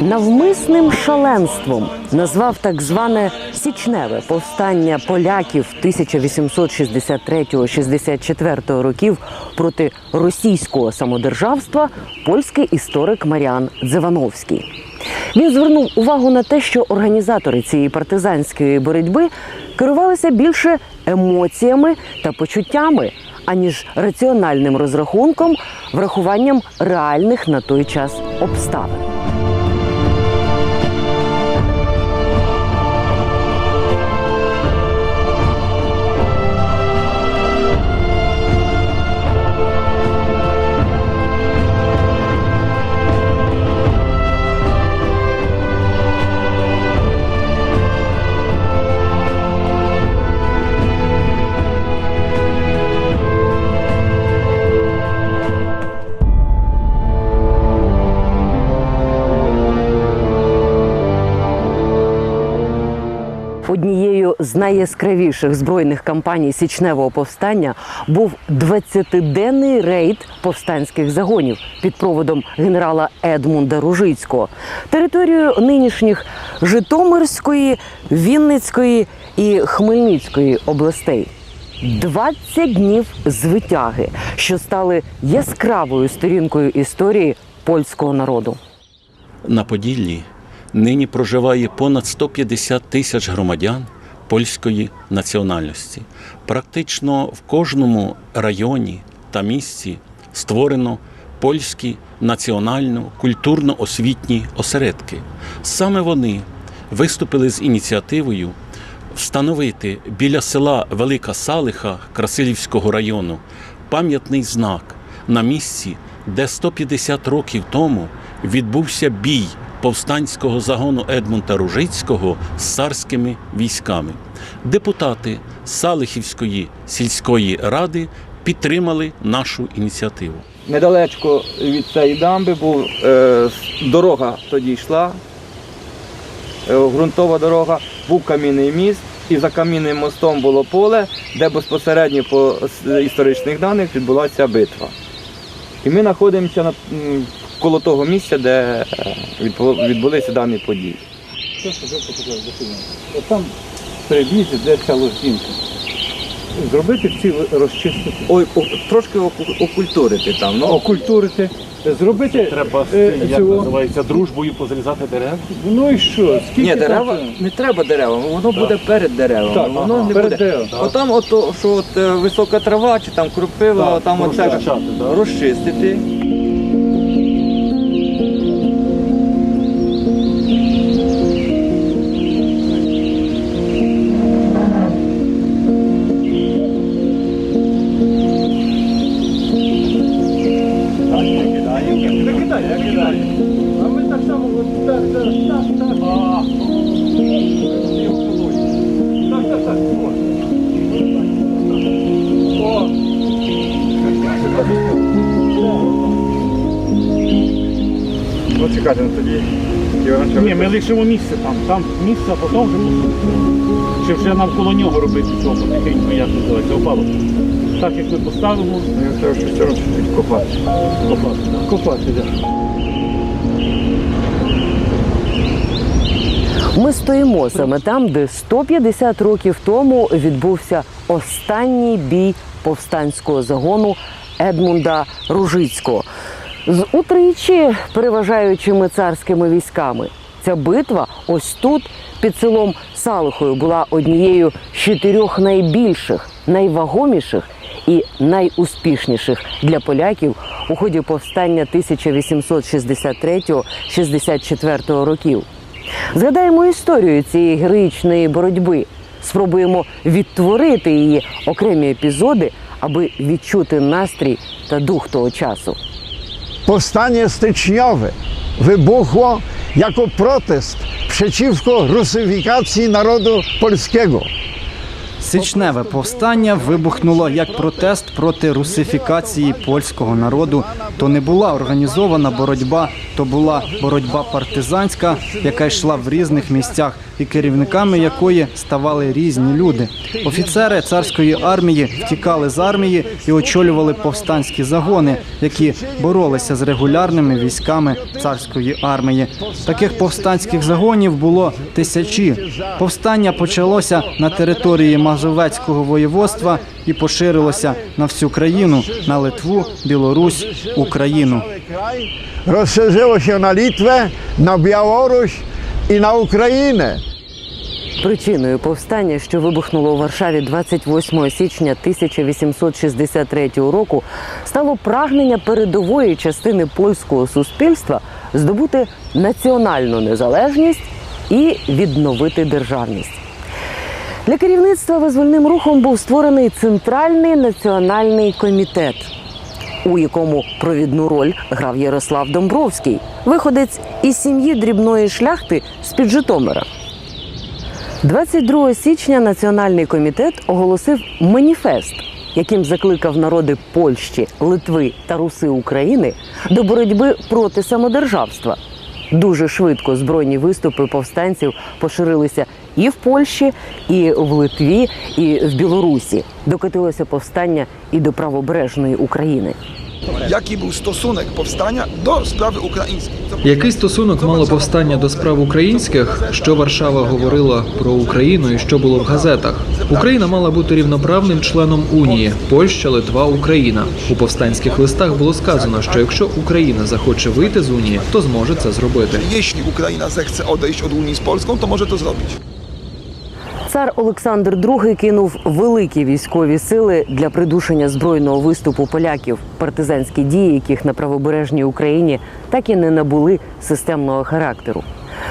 Навмисним шаленством назвав так зване січневе повстання поляків 1863-64 років проти російського самодержавства польський історик Маріан Дзевановський. Він звернув увагу на те, що організатори цієї партизанської боротьби керувалися більше емоціями та почуттями, аніж раціональним розрахунком, врахуванням реальних на той час обставин. З найяскравіших збройних кампаній січневого повстання був 20-денний рейд повстанських загонів під проводом генерала Едмунда Ружицького. Територію нинішніх Житомирської, Вінницької і Хмельницької областей. 20 днів звитяги, що стали яскравою сторінкою історії польського народу. На Поділлі нині проживає понад 150 тисяч громадян польської національності. Практично в кожному районі та місті створено польські національно-культурно-освітні осередки. Саме вони виступили з ініціативою встановити біля села Велика Салиха Красилівського району пам'ятний знак на місці, де 150 років тому відбувся бій повстанського загону Едмунта Ружицького з царськими військами. Депутати Салихівської сільської ради підтримали нашу ініціативу. Недалечко від цієї дамби був е, дорога тоді йшла, е, ґрунтова дорога, був камінний міст, і за камінним мостом було поле, де безпосередньо по історичних даних відбулася битва. І ми знаходимося на, коло того місця, де е, відбулися дані події. От там при де ця лождінка. Зробити ці розчистити, Ой, о- трошки окультурити там. Ну, окультурити, зробити. Треба е, як цього- називається дружбою позрізати дерев. Ну і що? Скільки Ні, дерева там- не треба дерева, воно буде перед деревами. Так, воно ага, не перед буде. деревами. Отам, от, що от, е, висока трава, чи там кропива, Так, там оце розчищати, да. розчистити. Його почали. Ні, ми лишимо місце там. Там місце, а потім вже місце. Чи вже навколо нього робити цього потихеньку, як називається, опалу. Так як ми поставимо, Ну, треба щось відкопати. копати. так. Копати, так. Ми стоїмо саме там, де 150 років тому відбувся останній бій повстанського загону Едмунда Ружицького з утричі переважаючими царськими військами. Ця битва ось тут, під селом Салихою, була однією з чотирьох найбільших, найвагоміших і найуспішніших для поляків у ході повстання 1863-64 років. Згадаємо історію цієї героїчної боротьби, спробуємо відтворити її окремі епізоди, аби відчути настрій та дух того часу. Powstanie styczniowe wybuchło jako protest przeciwko rusyfikacji narodu polskiego. Січневе повстання вибухнуло як протест проти русифікації польського народу. То не була організована боротьба, то була боротьба партизанська, яка йшла в різних місцях, і керівниками якої ставали різні люди. Офіцери царської армії втікали з армії і очолювали повстанські загони, які боролися з регулярними військами царської армії. Таких повстанських загонів було тисячі. Повстання почалося на території Мазовецького воєводства і поширилося на всю країну на Литву, Білорусь, Україну. Się na Litwę, na Białoruś i na Ukrainę. Причиною повстання, що вибухнуло у Варшаві 28 січня 1863 року, стало прагнення передової частини польського суспільства здобути національну незалежність і відновити державність. Для керівництва визвольним рухом був створений центральний національний комітет, у якому провідну роль грав Ярослав Домбровський, виходець із сім'ї дрібної шляхти з-під Житомира. 22 січня Національний комітет оголосив маніфест, яким закликав народи Польщі, Литви та Руси України до боротьби проти самодержавства. Дуже швидко збройні виступи повстанців поширилися і в Польщі, і в Литві, і в Білорусі. Докотилося повстання і до правобережної України. Był stosunek powstania do sprawy ukraińskiej? Co- Який стосунок мало повстання до справ українських? Що Варшава говорила про Україну і що було в газетах? Україна мала бути рівноправним членом Унії, Польща, Литва, Україна. У повстанських листах було сказано, що якщо Україна захоче вийти з Унії, то зможе це зробити. Jeśli Ukraina zechce odejść od Unii z Polską, to może to zrobić. Цар Олександр II кинув великі військові сили для придушення збройного виступу поляків, партизанські дії, яких на правобережній Україні так і не набули системного характеру.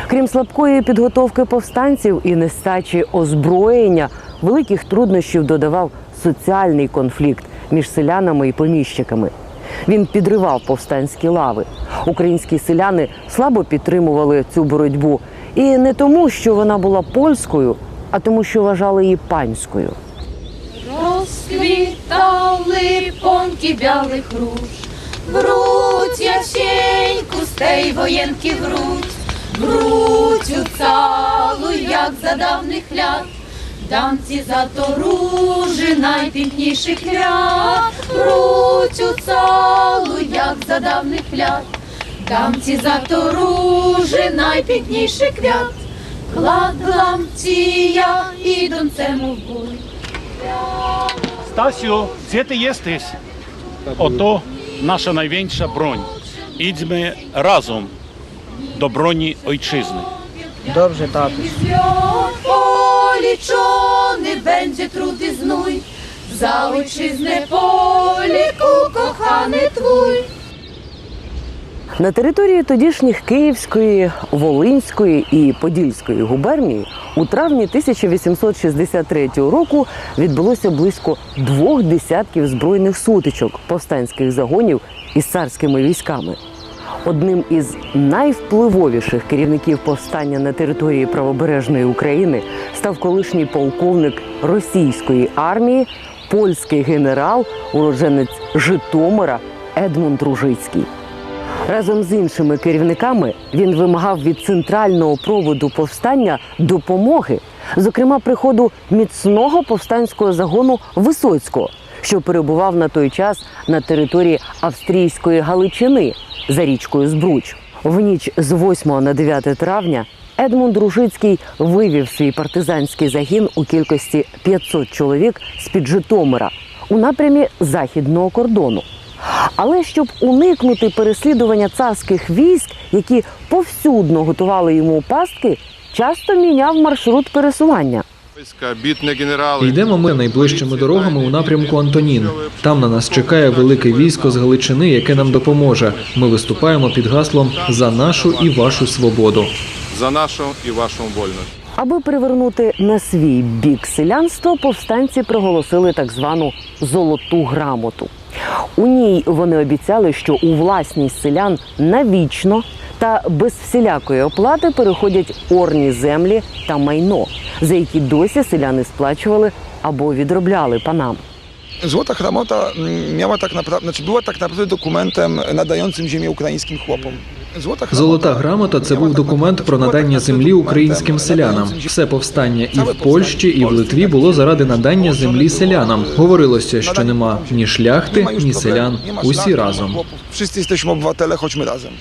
Крім слабкої підготовки повстанців і нестачі озброєння, великих труднощів додавав соціальний конфлікт між селянами і поміщиками. Він підривав повстанські лави. Українські селяни слабо підтримували цю боротьбу і не тому, що вона була польською, а тому, що вважали її панською. Розквітали поньки білих руж, Вруть Ясеньку з воєнки вруть, Вруть у цалу, як за давних лят, Дамці за то ружі найпікніших ряд, Вруть у цалу, як за давних лят, Дамці за то ружі найпікніших квят, Кладлам я і донцему в бой. Stasiu, gdzie ty jesteś? Oto nasza największa broń. Idźmy razem do broni ojczyzny. Dobrze, тату. Свят полічоний będzie труд і знуй, за ojczyznę поліку коханий твой. На території тодішніх Київської, Волинської і Подільської губернії у травні 1863 року відбулося близько двох десятків збройних сутичок повстанських загонів із царськими військами. Одним із найвпливовіших керівників повстання на території правобережної України став колишній полковник російської армії, польський генерал, уродженець Житомира Едмунд Ружицький. Разом з іншими керівниками він вимагав від центрального проводу повстання допомоги, зокрема приходу міцного повстанського загону Висоцького, що перебував на той час на території австрійської Галичини за річкою Збруч. В ніч з 8 на 9 травня Едмунд Ружицький вивів свій партизанський загін у кількості 500 чоловік з під Житомира у напрямі західного кордону. Але щоб уникнути переслідування царських військ, які повсюдно готували йому пастки, часто міняв маршрут пересування. Йдемо ми найближчими дорогами у напрямку Антонін. Там на нас чекає велике військо з Галичини, яке нам допоможе. Ми виступаємо під гаслом за нашу і вашу свободу. За нашу і вашу вольність. Аби привернути на свій бік селянство, повстанці проголосили так звану золоту грамоту. У ній вони обіцяли, що у власність селян навічно та без всілякої оплати переходять орні землі та майно, за які досі селяни сплачували або відробляли панам. Złota Hramota miała tak naprawdę, znaczy była tak naprawdę dokumentem nadającym ziemię ukraińskim chłopom. Золота грамота це був документ про надання землі українським селянам. Все повстання і в Польщі, і в Литві було заради надання землі селянам. Говорилося, що нема ні шляхти, ні селян. Усі разом. Wszyscy jesteśmy obywatele, chodźmy razem.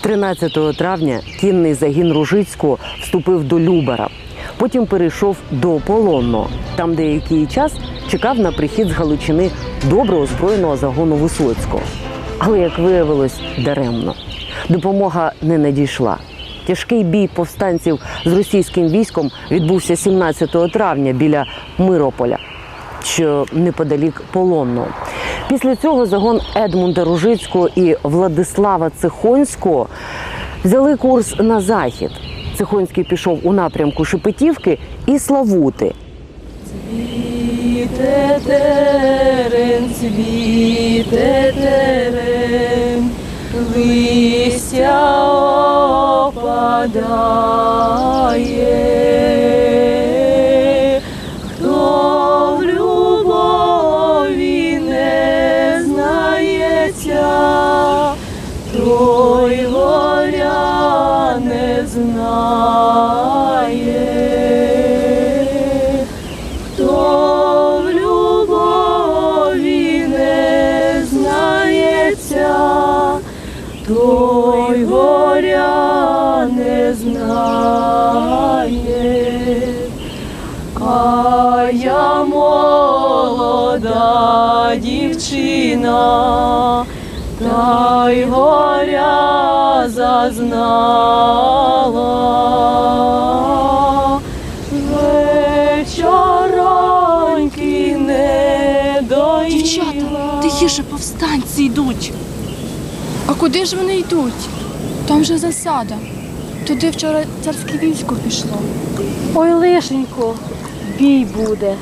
13 травня кінний загін Ружицького вступив до Любера. Потім перейшов до Полонного. Там деякий час чекав на прихід з Галичини добре озброєного загону Висоцького. Але, як виявилось, даремно. Допомога не надійшла. Тяжкий бій повстанців з російським військом відбувся 17 травня біля Мирополя, що неподалік Полонного. Після цього загон Едмунда Ружицького і Владислава Цихонського взяли курс на захід. Цихонський пішов у напрямку Шепетівки і Славути. Цвіте терен, цвіте терен, листя опадає. Горя зазнала. Вечороньки не доїла. Дівчата, тихіше повстанці йдуть. А куди ж вони йдуть? Там же засада. Туди вчора царське військо пішло. Ой, лишенько, бій буде.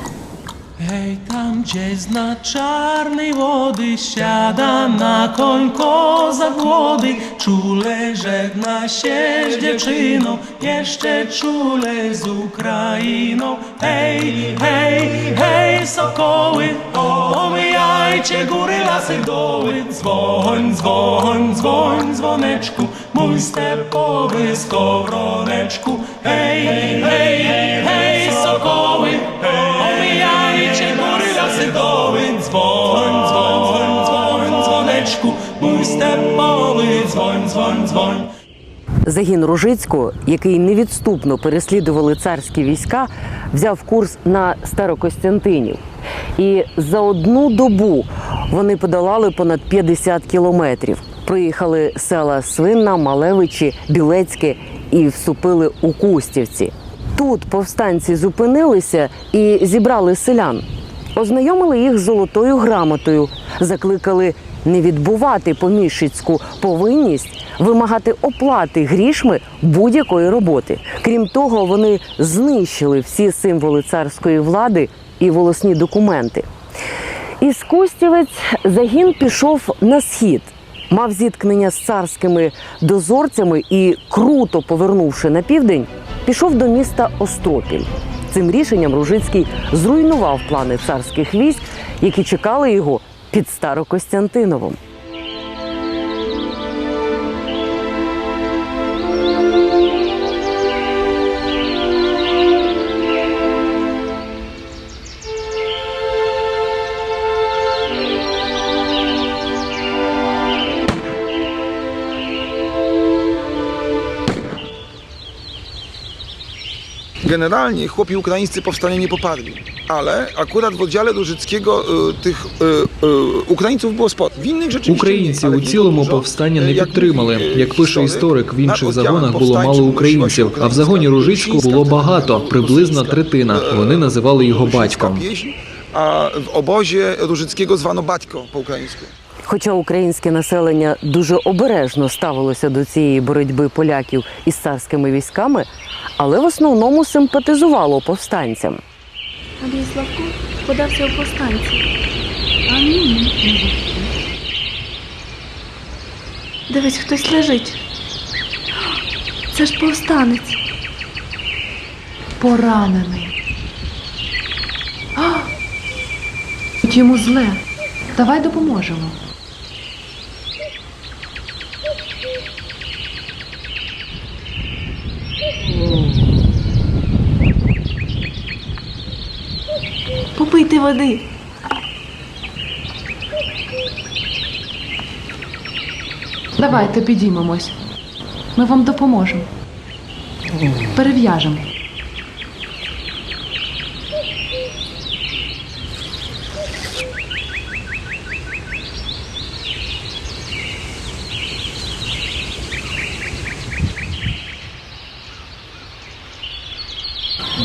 Hej, tam gdzieś zna czarnej wody siada na koń koza młody. Czule żegna się z dziewczyną, jeszcze czule z Ukrainą. Hej, hej, hej, sokoły, omijajcie góry, lasy, doły. Dzwoń, dzwoń, dzwoń, dzwoneczku, mój stepowy skowroneczku. Hej, hej, hej, sokoły, omijajcie dzwoneczku, mój stepowy, dzwoń, dzwoń, dzwoń. Загін Ружицького, який невідступно переслідували царські війська, взяв курс на Старокостянтинів. І за одну добу вони подолали понад 50 кілометрів. Проїхали села Свинна, Малевичі, Білецьке і вступили у Кустівці. Тут повстанці зупинилися і зібрали селян. Ознайомили їх з золотою грамотою, закликали не відбувати поміщицьку повинність, вимагати оплати грішми будь-якої роботи. Крім того, вони знищили всі символи царської влади і волосні документи. Із Кустівець загін пішов на схід, мав зіткнення з царськими дозорцями і, круто повернувши на південь, пішов до міста Остропіль. Цим рішенням Ружицький зруйнував плани царських військ, які чекали його під Старокостянтиновом. Generalnie chłopi ukraińscy powstania nie poparli, ale akurat w oddziale Różyckiego y, tych y, y, Ukraińców było sporo. W innych rzeczywiście Українці у nie цілому повстання не Jak підтримали. Як пише historyk, історик, в інших загонах було мало українців, а в загоні Ружицького було багато, приблизно третина. e, Вони називали його батьком. pieśń, A w obozie Różyckiego zwano Baćko po. Хоча українське населення дуже обережно ставилося до цієї боротьби поляків із царськими військами, але в основному симпатизувало повстанцям. Андрій Славко подався у повстанці. А ні. ні. Дивись, хтось лежить. Це ж повстанець. Поранений. А, йому зле. Давай допоможемо. Води. Давайте підіймемось. Ми вам допоможемо. Перев'яжемо.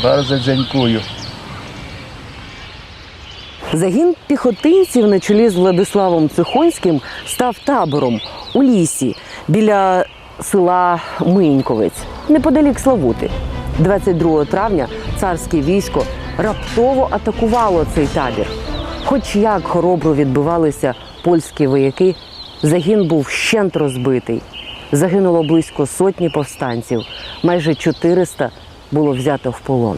Bardzo dziękuję. Загін піхотинців на чолі з Владиславом Цихонським став табором у лісі біля села Миньковець, неподалік Славути. 22 травня царське військо раптово атакувало цей табір. Хоч як хоробро відбивалися польські вояки, загін був щент розбитий. Загинуло близько сотні повстанців, майже 400 було взято в полон.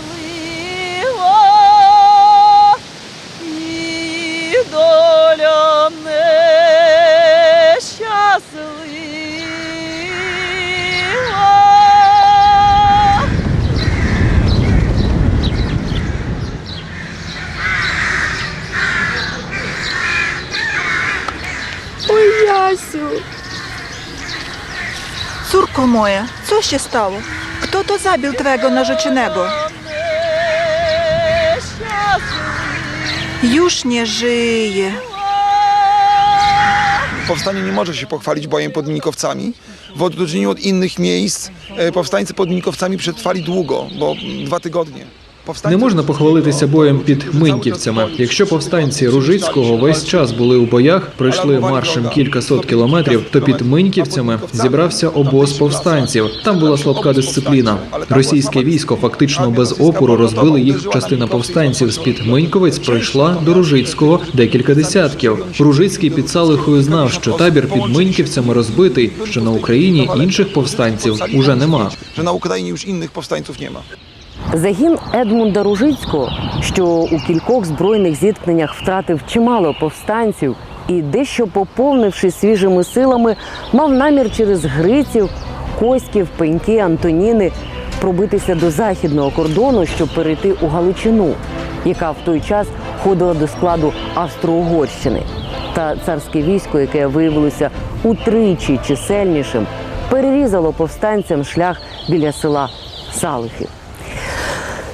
Córko moja, co się stało? Kto to zabił twego narzeczonego? Już nie żyje. Powstanie nie może się pochwalić bojem pod Minikowcami. W odróżnieniu od innych miejsc, e, powstańcy pod Minikowcami przetrwali długo, bo dwa tygodnie. Не можна похвалитися боєм під Миньківцями. Якщо повстанці Ружицького весь час були у боях, пройшли маршем кілька сот кілометрів, то під Миньківцями зібрався обоз повстанців. Там була слабка дисципліна. Російське військо фактично без опору розбили їх. Частина повстанців з під Миньковець пройшла до Ружицького декілька десятків. Ружицький під Салихою знав, що табір під Миньківцями розбитий, що на Україні інших повстанців уже нема. Ukrainie już innych powstańców nie ma. Загін Едмунда Ружицького, що у кількох збройних зіткненнях втратив чимало повстанців і дещо поповнивши свіжими силами, мав намір через Гриців, Коськів, Пеньки, Антоніни пробитися до західного кордону, щоб перейти у Галичину, яка в той час входила до складу Австро-Угорщини. Та царське військо, яке виявилося утричі чисельнішим, перерізало повстанцям шлях біля села Салихів.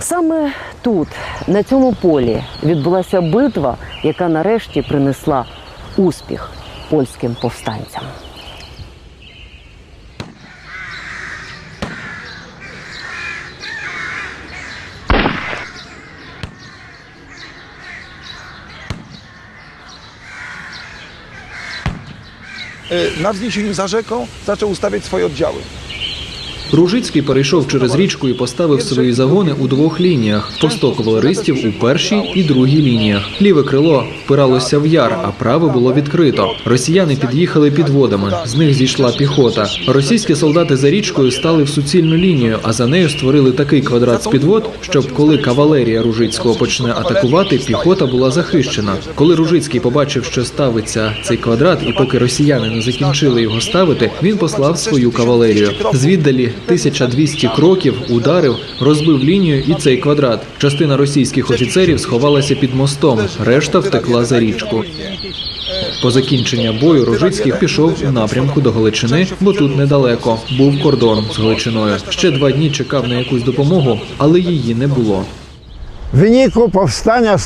Саме тут, на цьому полі, відбулася битва, яка нарешті принесла успіх польським повстанцям. E, Na wzniesieniu za rzeką zaczął ustawiać swoje oddziały. Ружицький перейшов через річку і поставив свої загони у двох лініях: посток кавалеристів у першій і другій лініях. Ліве крило впиралося в яр, а праве було відкрито. Росіяни під'їхали підводами. З них зійшла піхота. Російські солдати за річкою стали в суцільну лінію, а за нею створили такий квадрат з підвод, щоб коли кавалерія Ружицького почне атакувати, піхота була захищена. Коли Ружицький побачив, що ставиться цей квадрат, і поки росіяни не закінчили його ставити, він послав свою кавалерію. Звіддалі 1200 кроків ударив, розбив лінію і цей квадрат. Частина російських офіцерів сховалася під мостом, решта втекла за річку. По закінчення бою Ружицький пішов у напрямку до Галичини, бо тут недалеко був кордон з Галичиною. Ще два дні чекав на якусь допомогу, але її не було. W wyniku powstania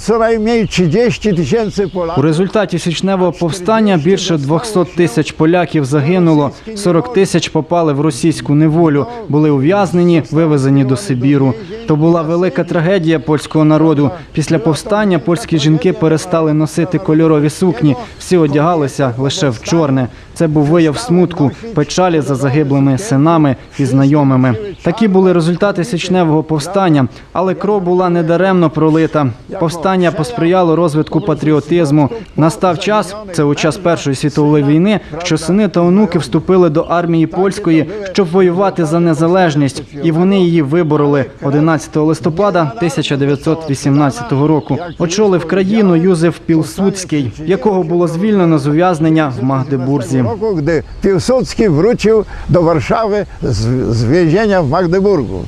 co najmniej 30 tysięcy У результаті січневого повстання більше 200 тисяч поляків загинуло, 40 тисяч попали в російську неволю, були ув'язнені, вивезені до Сибіру. То була велика трагедія польського народу. Після повстання польські жінки перестали носити кольорові сукні, всі одягалися лише в чорне. Це був вияв смутку, печалі за загиблими синами і знайомими. Такі були результати січневого повстання, але кров була недаремно пролита. Повстання посприяло розвитку патріотизму. Настав час, це у час Першої світової війни, що сини та онуки вступили до армії польської, щоб воювати за незалежність, і вони її вибороли 11 листопада 1918 року. Очолив країну Юзеф Пілсудський, якого було звільнено з ув'язнення в Магдебурзі. Roku, gdy Piłsudski wrócił do Warszawy z, z więzienia w Magdeburgu.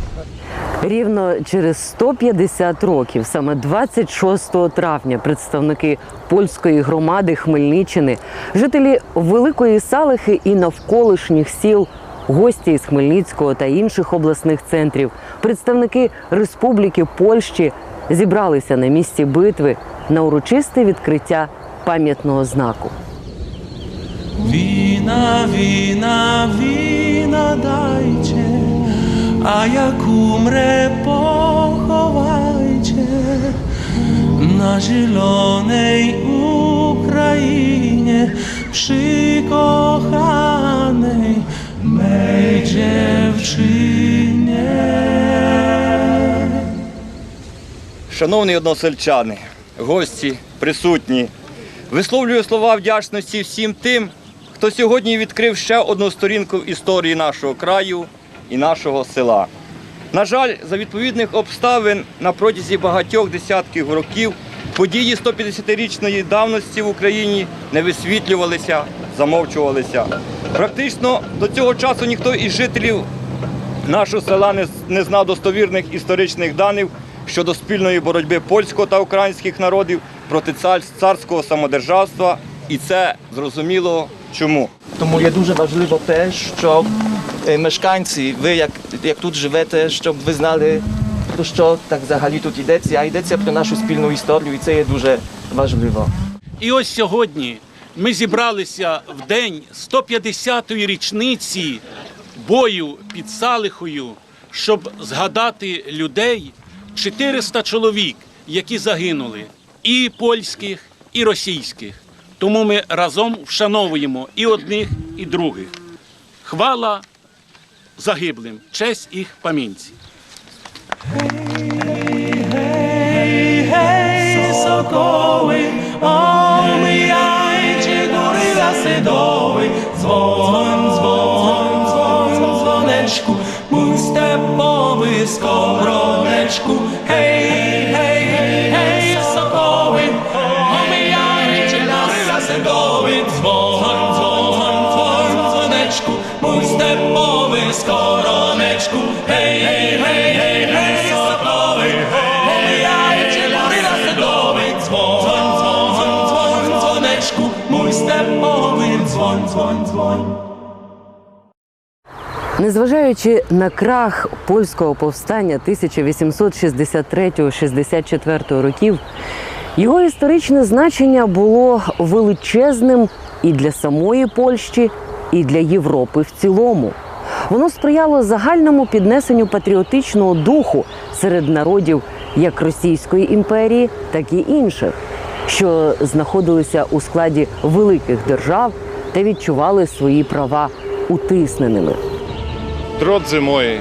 Рівно через 150 років, саме 26 травня, представники польської громади Хмельниччини, жителі Великої Салихи і навколишніх сіл, гості із Хмельницького та інших обласних центрів, представники Республіки Польщі зібралися на місці битви на урочисте відкриття пам'ятного знаку. Wina dajcie, a jak umrę, pochowajcie na zielonej Ukrainie, przy kochanej mej dziewczynie. Шановні односельчани, гості, присутні, висловлюю слова вдячності всім тим, хто сьогодні відкрив ще одну сторінку в історії нашого краю і нашого села. На жаль, за відповідних обставин на протязі багатьох десятків років події 150-річної давності в Україні не висвітлювалися, замовчувалися. Практично до цього часу ніхто із жителів нашого села не, знав достовірних історичних даних щодо спільної боротьби польського та українських народів проти царського самодержавства, і це зрозуміло чому. Тому є дуже важливо те, щоб е, мешканці, ви як, як тут живете, щоб ви знали, про що так взагалі тут йдеться, а йдеться про нашу спільну історію, і це є дуже важливо. І ось сьогодні ми зібралися в день 150-ї річниці бою під Салихою, щоб згадати людей 400 чоловік, які загинули, і польських, і російських. Тому ми разом вшановуємо і одних, і других. Хвала загиблим, честь їх пам'ятці. Hej, hej, sokoły, omijajcie góry, lasy, doły. Dzwoń, dzwoń, dzwoń, dzwoneczku, mój stepowy skowroneczku. Hej, dzwoń, dzwoń. Незважаючи на крах польського повстання 1863-64 років, його історичне значення було величезним і для самої Польщі, і для Європи в цілому. Воно сприяло загальному піднесенню патріотичного духу серед народів як Російської імперії, так і інших, що знаходилися у складі великих держав та відчували свої права утисненими. Moi,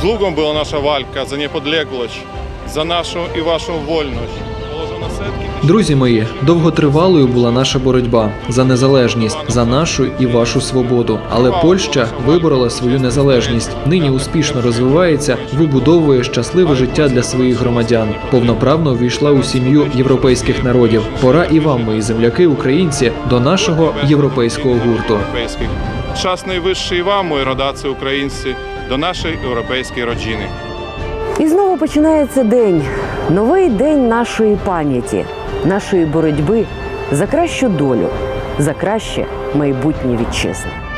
długą była nasza walka za niepodległość, za naszą i waszą wolność. Położono setki Друзі мої, довготривалою була наша боротьба за незалежність, за нашу і вашу свободу. Але Польща виборола свою незалежність. Нині успішно розвивається, вибудовує щасливе життя для своїх громадян. Повноправно увійшла у сім'ю європейських народів. Пора і вам, мої земляки, українці, до нашого європейського гурту. Czas najwyższy i wam, moi rodacy ukraińscy, do naszej europejskiej. І знову починається день, новий день нашої пам'яті. Нашої боротьби за кращу долю, за краще майбутнє вітчизни.